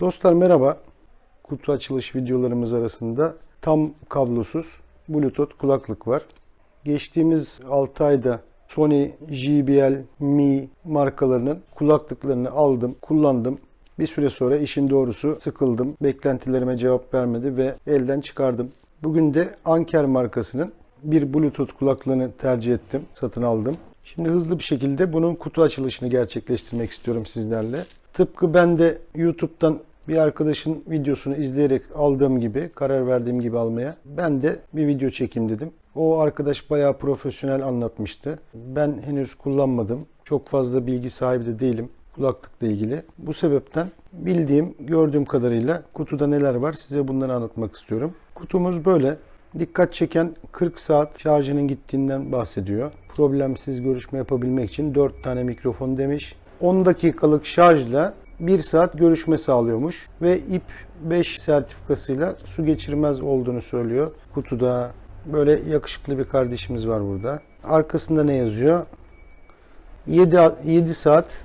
Dostlar merhaba. Kutu açılış videolarımız arasında tam kablosuz Bluetooth kulaklık var. Geçtiğimiz 6 ayda Sony, JBL, Mi markalarının kulaklıklarını aldım, kullandım. Bir süre sonra işin doğrusu sıkıldım. Beklentilerime cevap vermedi ve elden çıkardım. Bugün de Anker markasının bir Bluetooth kulaklığını tercih ettim, satın aldım. Şimdi hızlı bir şekilde bunun kutu açılışını gerçekleştirmek istiyorum sizlerle. Tıpkı ben de YouTube'dan bir arkadaşın videosunu izleyerek aldığım gibi, karar verdiğim gibi almaya ben de bir video çekeyim dedim. O arkadaş bayağı profesyonel anlatmıştı. Ben henüz kullanmadım. Çok fazla bilgi sahibi de değilim kulaklıkla ilgili. Bu sebepten bildiğim, gördüğüm kadarıyla kutuda neler var size bunları anlatmak istiyorum. Kutumuz böyle. Dikkat çeken 40 saat şarjının gittiğinden bahsediyor. Problemsiz görüşme yapabilmek için 4 tane mikrofon demiş. 10 dakikalık şarjla 1 saat görüşme sağlıyormuş ve IP 5 sertifikasıyla su geçirmez olduğunu söylüyor. Kutuda böyle yakışıklı bir kardeşimiz var burada. Arkasında ne yazıyor? 7, 7 saat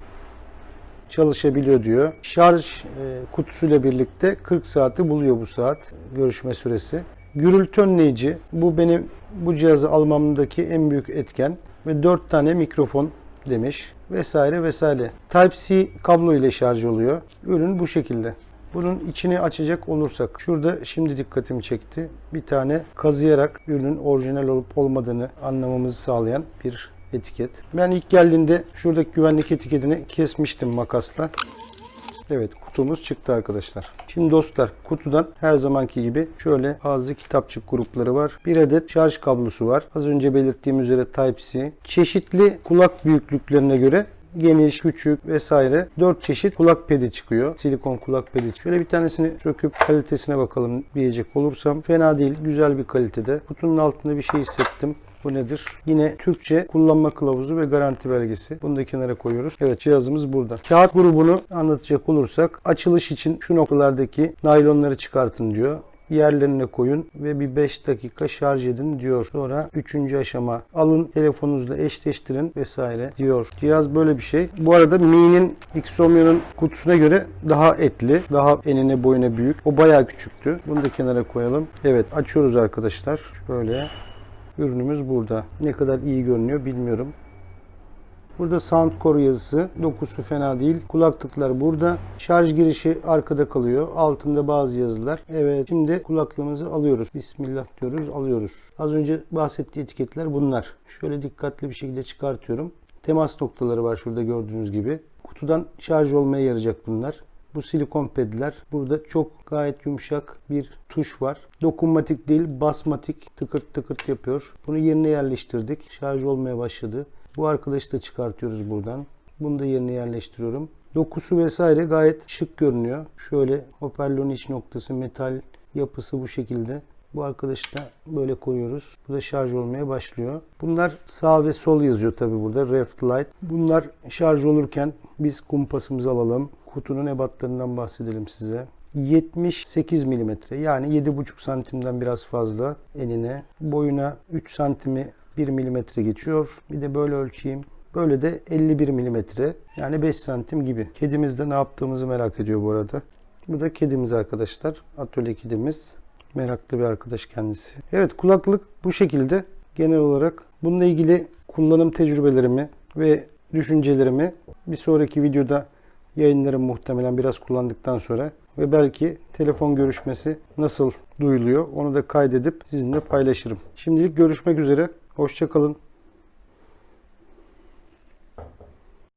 çalışabiliyor diyor. Şarj e, kutusuyla birlikte 40 saati buluyor bu saat görüşme süresi. Gürültü önleyici bu benim bu cihazı almamdaki en büyük etken ve 4 tane mikrofon demiş vesaire vesaire. Type-C kablo ile şarj oluyor. Ürün bu şekilde. Bunun içini açacak olursak şurada şimdi dikkatimi çekti. Bir tane kazıyarak ürünün orijinal olup olmadığını anlamamızı sağlayan bir etiket. Ben ilk geldiğinde şuradaki güvenlik etiketini kesmiştim makasla. Evet kutumuz çıktı arkadaşlar. Şimdi dostlar kutudan her zamanki gibi şöyle bazı kitapçık grupları var. Bir adet şarj kablosu var. Az önce belirttiğim üzere Type-C. Çeşitli kulak büyüklüklerine göre geniş, küçük vesaire 4 çeşit kulak pedi çıkıyor. Silikon kulak pedi. Şöyle bir tanesini söküp kalitesine bakalım diyecek olursam fena değil, güzel bir kalitede. Kutunun altında bir şey hissettim. Bu nedir? Yine Türkçe kullanma kılavuzu ve garanti belgesi. Bunu da kenara koyuyoruz. Evet cihazımız burada. Kağıt grubunu anlatacak olursak açılış için şu noktalardaki naylonları çıkartın diyor yerlerine koyun ve bir 5 dakika şarj edin diyor. Sonra 3. aşama alın telefonunuzla eşleştirin vesaire diyor. Cihaz böyle bir şey. Bu arada Mi'nin Xomio'nun kutusuna göre daha etli, daha enine boyuna büyük. O bayağı küçüktü. Bunu da kenara koyalım. Evet açıyoruz arkadaşlar. Şöyle ürünümüz burada. Ne kadar iyi görünüyor bilmiyorum. Burada Soundcore yazısı. Dokusu fena değil. Kulaklıklar burada. Şarj girişi arkada kalıyor. Altında bazı yazılar. Evet şimdi kulaklığımızı alıyoruz. Bismillah diyoruz alıyoruz. Az önce bahsettiği etiketler bunlar. Şöyle dikkatli bir şekilde çıkartıyorum. Temas noktaları var şurada gördüğünüz gibi. Kutudan şarj olmaya yarayacak bunlar. Bu silikon pedler. Burada çok gayet yumuşak bir tuş var. Dokunmatik değil, basmatik tıkırt tıkırt yapıyor. Bunu yerine yerleştirdik. Şarj olmaya başladı. Bu arkadaşı da çıkartıyoruz buradan. Bunu da yerine yerleştiriyorum. Dokusu vesaire gayet şık görünüyor. Şöyle hoparlörün iç noktası metal yapısı bu şekilde. Bu arkadaşı da böyle koyuyoruz. Bu da şarj olmaya başlıyor. Bunlar sağ ve sol yazıyor tabi burada. Left light. Bunlar şarj olurken biz kumpasımızı alalım. Kutunun ebatlarından bahsedelim size. 78 mm yani 7,5 santimden biraz fazla enine. Boyuna 3 santimi 1 mm geçiyor. Bir de böyle ölçeyim. Böyle de 51 mm yani 5 santim gibi. Kedimiz de ne yaptığımızı merak ediyor bu arada. Bu da kedimiz arkadaşlar. Atölye kedimiz. Meraklı bir arkadaş kendisi. Evet kulaklık bu şekilde. Genel olarak bununla ilgili kullanım tecrübelerimi ve düşüncelerimi bir sonraki videoda yayınlarım muhtemelen biraz kullandıktan sonra ve belki telefon görüşmesi nasıl duyuluyor onu da kaydedip sizinle paylaşırım. Şimdilik görüşmek üzere. Hoşçakalın.